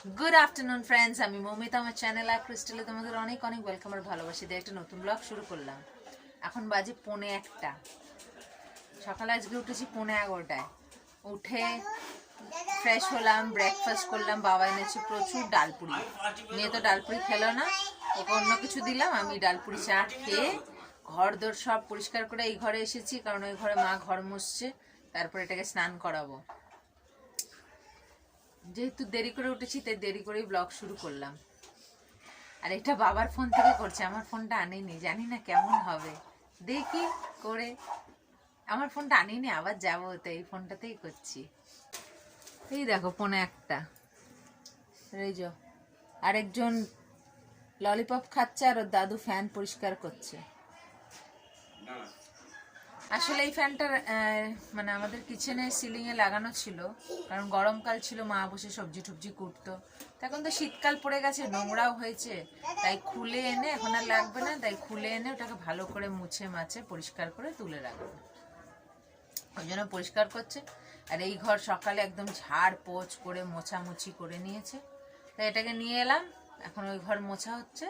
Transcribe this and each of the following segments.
Good afternoon friends আমি মৌমিতা, আমার channel আর ক্রিস্টালে তোমাদের অনেক অনেক ওয়েলকাম আর ভালোবাসি দিয়ে একটা নতুন ব্লগ শুরু করলাম। এখন বাজে পৌনে একটা। সকালে আজকে উঠেছি পৌনে এগারোটায়। উঠে ফ্রেশ হলাম ব্রেকফাস্ট করলাম, বাবা এনেছে প্রচুর ডালপুরি। মেয়ে তো ডালপুরি খেলো না, ওকে অন্য কিছু দিলাম, আমি ডালপুরি চাট খেয়ে ঘর দোর সব পরিষ্কার করে এই ঘরে এসেছি, কারণ ওই ঘরে মা ঘর মুছছে, তারপর এটাকে স্নান করাবো। যেহেতু দেরি করে উঠেছি, তাই দেরি করেই ব্লগ শুরু করলাম। আর এটা বাবার ফোন থেকে করছে, আমার ফোনটা আনিনি, জানি না কেমন হবে। দেখি করে। আমার ফোনটা আনিনি, আবার যাব তো এই ফোনটাতেই করছি। এই দেখো ফোনে একটা। এই যো, আরেকজন ললিপপ খাচ্ছে আর ওর দাদু ফ্যান পরিষ্কার করছে। আসলে এই ফ্যানটা মানে আমাদের কিচেনে সিলিং এ লাগানো ছিল, কারণ গরমকাল ছিল, মা বসে সবজি টবজি কুটতো। এখন তো শীতকাল পড়ে গেছে, নোংরাও হয়েছে, তাই খুলে এনে, এখন আর লাগবে না, তাই খুলে এনে ওটাকে ভালো করে মুছে মাছে পরিষ্কার করে তুলে রাখবে। ওই জন্য পরিষ্কার করছে। আর এই ঘর সকালে একদম ঝাড় পোছ করে, মোছামুছি করে নিয়েছে। তাই এটাকে নিয়ে এলাম, এখন ওই ঘর মোছা হচ্ছে,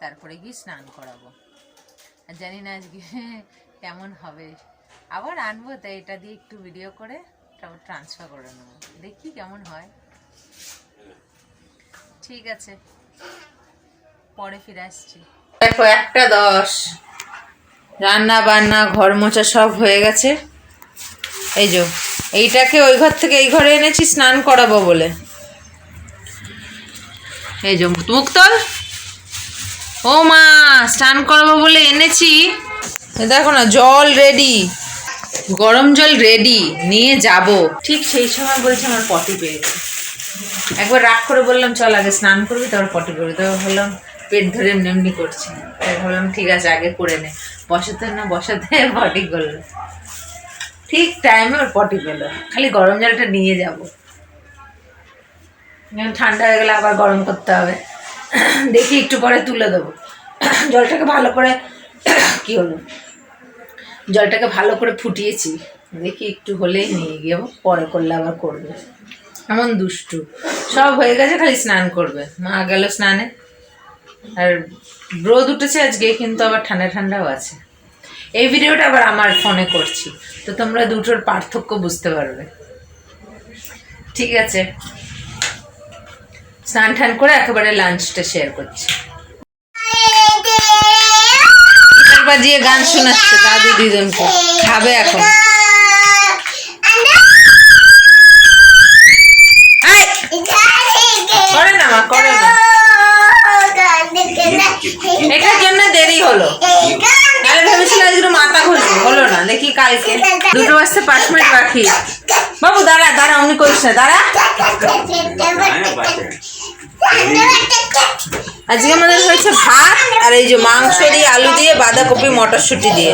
তারপরে গিয়ে স্নান করাবো। আর জানি না আজকে কেমন হবে? আবার আনব তাই এটা দিয়ে একটু ভিডিও করে তারপর ট্রান্সফার করে নেব। দেখি কেমন হয়। ঠিক আছে। পরে ফিরে আসছি। দেখো, একটা দশ। রান্না বান্না ঘর মোছা সব হয়ে গেছে। এই যো, এইটাকে ওই ঘর থেকে এই ঘরে এনেছি, স্নান করাবো বলে। এই যে মুক্তল ও মা, স্নান করাবো বলে এনেছি। দেখো না, জল রেডি গরম জল রেডি নিয়ে যাব। ঠিক সেই সময় বলছে আমার পটি পেয়েছে একবার রাগ করে বললাম, চল আগে স্নান করবি, তারপর পটি করবি তারপর বললাম পেট ধরে এমনি এমনি করছি তাই ভাবলাম, ঠিক আছে, আগে করে নে। বসাতে না বসাতে পটি করল ঠিক টাইমে ওর পটি পেল খালি গরম জলটা নিয়ে যাব। ঠান্ডা হয়ে গেলে আবার গরম করতে হবে। দেখি একটু পরে তুলে দেবো। জলটাকে ভালো করে কি হলো? জলটাকে ভালো করে ফুটিয়েছি। দেখি একটু হলেই নিয়ে গিয়ে পরে করলে আবার করবে। এমন দুষ্টু। সব হয়ে গেছে, খালি স্নান করবে। মা গেল স্নানে। আর রোদ উঠেছে আজকে, কিন্তু আবার ঠান্ডা ঠান্ডাও আছে। এই ভিডিওটা আবার আমার ফোনে করছি। তো তোমরা দুটোর পার্থক্য বুঝতে পারবে। ঠিক আছে। স্নান টান করে একেবারে লাঞ্চটা শেয়ার করছি। বাজিয়ে গান শোনাচ্ছে দাদু দিদনকে খাবে এখন। করে না মা করে না। এটার জন্য দেরি হলো। আমি ভেবেছিলাম আজকে মাথা ঘুরবে হলো না। দেখি কালকে। দুটো বাজতে পাঁচ মিনিট বাকি। বাবু দাঁড়া দাঁড়া অমনি করিস না দাঁড়া আজকে আমাদের হয়েছে ভাত আর এই যে মাংস দিয়ে আলু দিয়ে বাঁধাকপি মটরশুঁটি দিয়ে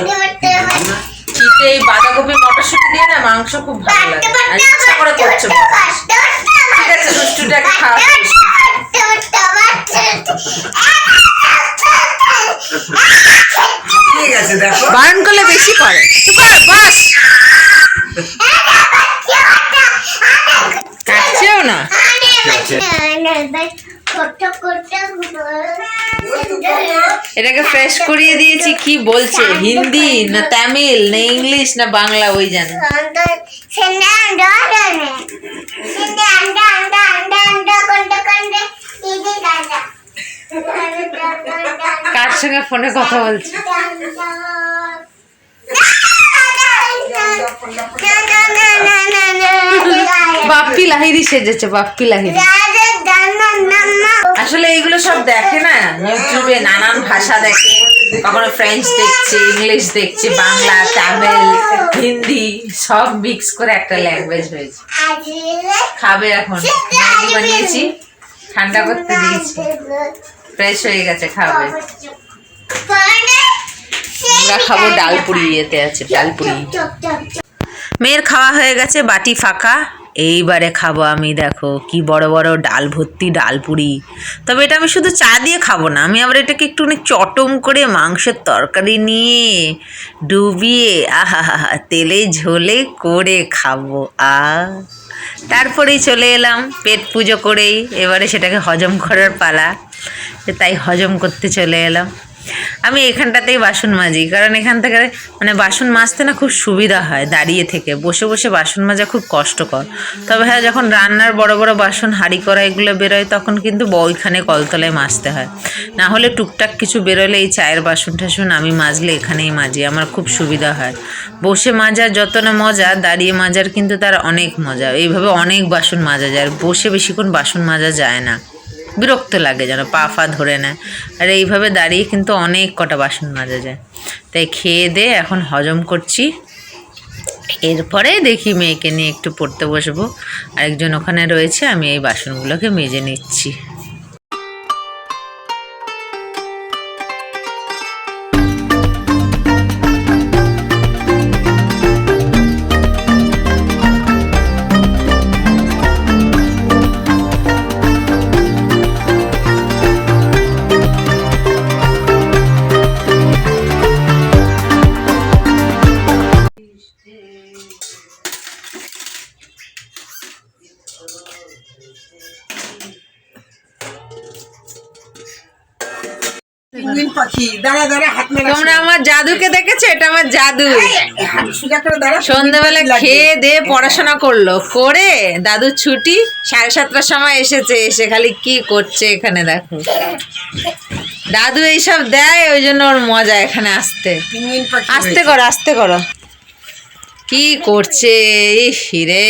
শীতে এই বাঁধাকপি মটরশুঁটি দিয়ে না মাংস খুব ভালো লাগে আর ইচ্ছা করে করছে। ঠিক আছে, দুষ্টুটাকে খাওয়া শেষ। ঠিক আছে দেখো বারণ করলে বেশি করে চুপ কর, বাস কাটছেও না এটাকে ফ্রেশ করিয়ে দিয়েছি কি বলছে হিন্দি না তামিল না ইংলিশ না বাংলা ওই জানে কার সঙ্গে ফোনে কথা বলছে বাপ্পি লাহিরি সেজেছে বাপ্পি লাহিরি আসলে এইগুলো সব দেখে না ইউটিউবে নানান ভাষা দেখে। কখনো ফ্রেঞ্চ দেখছে ইংলিশ দেখছে বাংলা তামিল হিন্দি সব মিক্স করে একটা ল্যাঙ্গুয়েজ হয়েছে। খাবে এখন। ম্যাগি বানিয়েছি ঠান্ডা করতে দিয়েছি। ফ্রেশ হয়ে গেছে খাবে। আমরা খাব ডাল পুরি ইয়েতে আছে ডাল পুরি মেয়ের খাওয়া হয়ে গেছে বাটি ফাঁকা। এইবারে খাব আমি, দেখো, কি বড় বড় ডাল ভর্তি ডাল পুরি। তবে এটা আমি শুধু চা দিয়ে খাব না, আমি আবার এটাকে একটুখানি চটম করে মাংসের তরকারি নিয়ে ডুবিয়ে আহা হা তেলে ঝোলে করে খাব, আ। তারপরেই চলে এলাম পেট পুজো করেই, এবারে সেটাকে হজম করার পালা, তাই হজম করতে চলে এলাম। আমি এখানটাতেই বাসন মাজি, কারণ এখান থেকে মানে বাসন মাজতে না খুব সুবিধা হয় দাঁড়িয়ে থেকে। বসে বসে বাসন মাজা খুব কষ্টকর। তবে হ্যাঁ যখন রান্নার বড় বড় বাসন, হাঁড়ি করা এগুলো বেরোয়, তখন কিন্তু ওইখানে কলতলায় মাজতে হয়। না হলে টুকটাক কিছু বেরোলে এই চায়ের বাসন টাসন আমি মাজলে এখানেই মাজি, আমার খুব সুবিধা হয়। বসে মাজার যত না মজা, দাঁড়িয়ে মাজার কিন্তু তার অনেক মজা। এইভাবে অনেক বাসন মাজা যায়, আর বসে বেশিক্ষণ বাসন মাজা যায় না। বিরক্ত লাগে যেন, পা ফা ধরে নেয়। আর এইভাবে দাঁড়িয়ে কিন্তু অনেক কটা বাসন মাজা যায়। তাই খেয়ে দে, এখন হজম করছি। এরপরে দেখি মেয়েকে নিয়ে একটু পড়তে বসবো। আরেকজন ওখানে রয়েছে, আমি এই বাসনগুলোকে মেজে নিচ্ছি। পেঙ্গুইন পাখি দাঁড়া দাঁড়া হাত মেলা তোমরা আমার জাদুকে দেখেছ এটা আমার জাদু। সন্ধ্যাবেলা খেয়ে দিয়ে পড়াশোনা করল করে দাদুর ছুটি সাড়ে সাতটার সময় এসেছে এসে খালি কি করছে এখানে দেখো। দাদু এইসব দেয় ওই জন্য ওর মজা এখানে আসতে। আস্তে করো আস্তে করো। কি করছে এই হিরে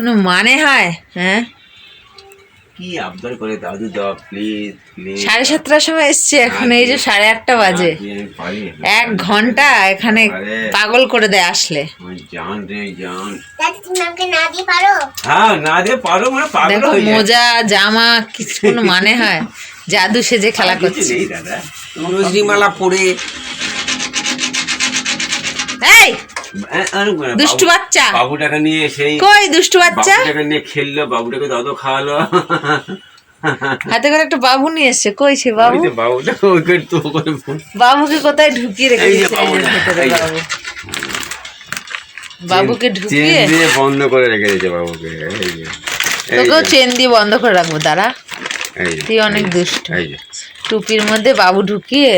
কোনো মানে হয়? হ্যাঁ? কি আবদার করে দাদু দাও প্লিজ প্লিজ সাড়ে সাতটার সময় এসছে এখন এই যে সাড়ে আটটা বাজে। এক ঘণ্টা এখানে পাগল করে দেয় আসলে। জান রে জান। দাদা না দিয়ে পারো? হ্যাঁ মানে পাগল দেখো হয়ে যায়। মোজা জামা কিছু কোনো মানে হয়? জাদু সেজে খেলা করছে। রজনীমালা পরে দুষ্টু বাচ্চা। বাবুটাকে নিয়ে সেই কই দুষ্টু বাচ্চা? বাবুটাকে নিয়ে খেললো বাবুটাকে দাদু খাওয়ালো। হাতে করে একটা বাবু নিয়ে এসছে। কই সে বাবু? বাবুটা ওকে তো বাবুকে কোথায় ঢুকিয়ে রেখে। বাবু। বাবুকে ঢুকিয়ে দিয়ে বন্ধ করে রেখে দিয়েছে বাবুকে তোকেও চেন দিয়ে বন্ধ করে রাখব দাঁড়া। তুই অনেক দুষ্ট। টুপির মধ্যে বাবু ঢুকিয়ে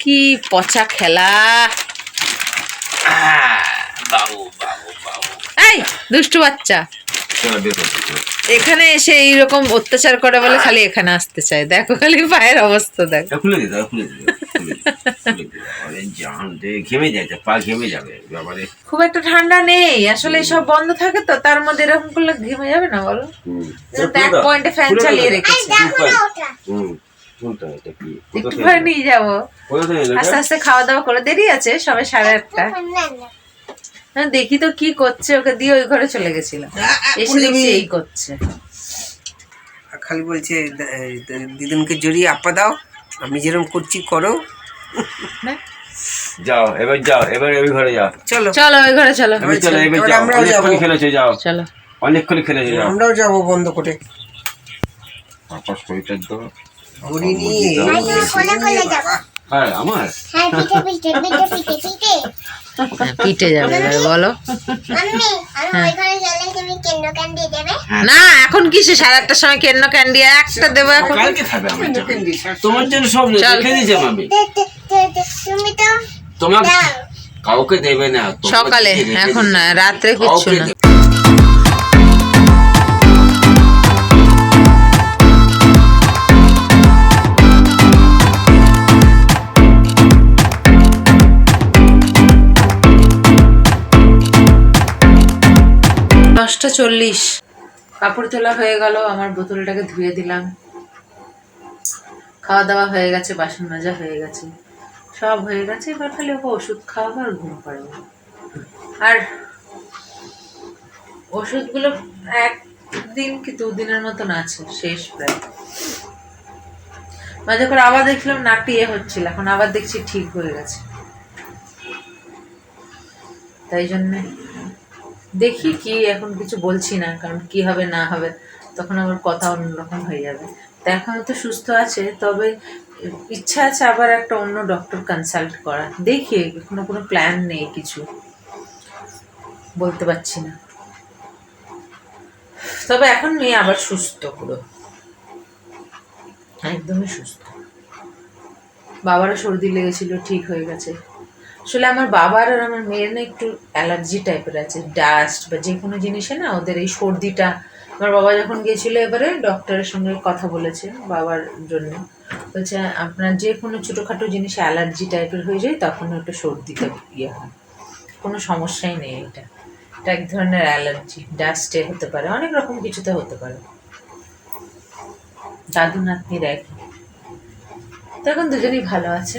কি পচা খেলা। এই দুষ্টু বাচ্চা। এখানে এসে এইরকম অত্যাচার করে বলে খালি এখানে আসতে চায়। দেখো খালি পায়ের অবস্থা দেখ। খুলে দিতে খুলে দিতে বাবারে খুব একটা ঠান্ডা নেই আসলে সব বন্ধ থাকে তো তার মধ্যে এরকম করলে ঘেমে যাবে না বলো? হুম। ব্যাক পয়েন্টে ফ্যান চালিয়ে রেখেছি। দেখো না ওটা। হুম কোনটা এটা কি? কোথা একটু থেকে নিয়ে যাব। আস্তে আস্তে খাওয়া দাওয়া করে দেরি আছে সবে সাড়ে আটটা। না হ্যাঁ, দেখি তো কি করছে ওকে দিয়ে ওই ঘরে চলে গেছিলাম। এসে দেখছি এই করছে। খালি বলছে দিদুনকে জড়িয়ে আপা দাও আমি যেরকম করছি করো। যাও এবার যাও এবার ওই ঘরে যাও। চলো। চলো ওই ঘরে চলো। এবার চলো এবার যাও আমরাও অনেকক্ষণ যাব। খেলেছো যাও। চলো। অনেকক্ষণ খেলেছো যাও। আমরাও যাব বন্ধ করে। পাপা শরীরটা তো ঘড়ি নিয়ে কোলে কোলে যাব। হ্যাঁ আমার? হ্যাঁ হ্যাঁ, পিটে যাবে বলো। কেন্দ্র দেবে? না এখন কিসে সাড়ে আটটার সময় কেন ক্যান্ডি একটা দেবো এখন? তোমার জন্য সব রেখে দিয়েছে আমি তুমি তো তোমার কাউকে দেবে না সকালে এখন না রাত্রে কিচ্ছু না। দশটা চল্লিশ। কাপড় তোলা হয়ে গেল, আমার বোতলটাকে ধুয়ে দিলাম। খাওয়া দাওয়া হয়ে গেছে, বাসন মাজা হয়ে গেছে। সব হয়ে গেছে, এবার খালি ওকে ওষুধ খাওয়াবো আর ঘুম পাড়াবো। আর ওষুধগুলো একদিন কি দুদিনের মতন আছে, শেষ প্রায়। মাঝে করে আবার দেখলাম নাকটি ইয়ে হচ্ছিল, এখন আবার দেখছি ঠিক হয়ে গেছে। তাই জন্যে দেখি কি এখন কিছু বলছি না, কারণ কি হবে না হবে, তখন আবার কথা অন্যরকম হয়ে যাবে। তা এখন তো সুস্থ আছে, তবে ইচ্ছা আছে আবার একটা অন্য ডক্টর কনসাল্ট করা। দেখি এখনও কোনো প্ল্যান নেই কিছু। বলতে পারছি না। তবে এখন মেয়ে আবার সুস্থ পুরো। একদমই সুস্থ। বাবারও সর্দি লেগেছিল, ঠিক হয়ে গেছে। আসলে আমার বাবার আর আমার মেয়ের না একটু অ্যালার্জি টাইপের আছে, ডাস্ট বা যে কোনো জিনিসে না ওদের এই সর্দিটা। আমার বাবা যখন গিয়েছিল এবারে ডক্টরের সঙ্গে কথা বলেছে বাবার জন্য। বলছে, আপনার যে কোনো ছোটোখাটো জিনিসে অ্যালার্জি টাইপের হয়ে যায় তখন ওটা সর্দিটা ইয়ে হয়। কোনো সমস্যাই নেই এটা। এটা এক ধরনের অ্যালার্জি, ডাস্টে হতে পারে, অনেক রকম কিছুতে হতে পারে। দাদু, নাতনির একই। তো এখন দুজনেই ভালো আছে।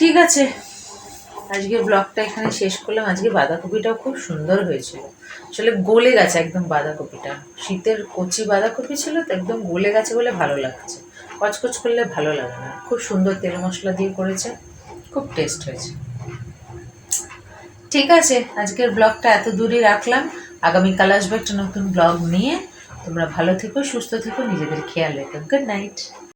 ঠিক আছে। আজকে ব্লগটা এখানে শেষ করলাম। আজকে বাঁধাকপিটাও খুব সুন্দর হয়েছিল আসলে গলে গেছে একদম বাঁধাকপিটা। শীতের কচি বাঁধাকপি ছিল তো একদম গলে গেছে বলে ভালো লাগছে। কচকচ করলে ভালো লাগে না। খুব সুন্দর তেল মশলা দিয়ে করেছে। খুব টেস্ট হয়েছে। ঠিক আছে, আজকের ব্লগটা এত দূরই রাখলাম। আগামীকাল আসবে একটা নতুন ব্লগ নিয়ে। তোমরা ভালো থেকো, সুস্থ থেকো, নিজেদের খেয়াল রেখো। Good night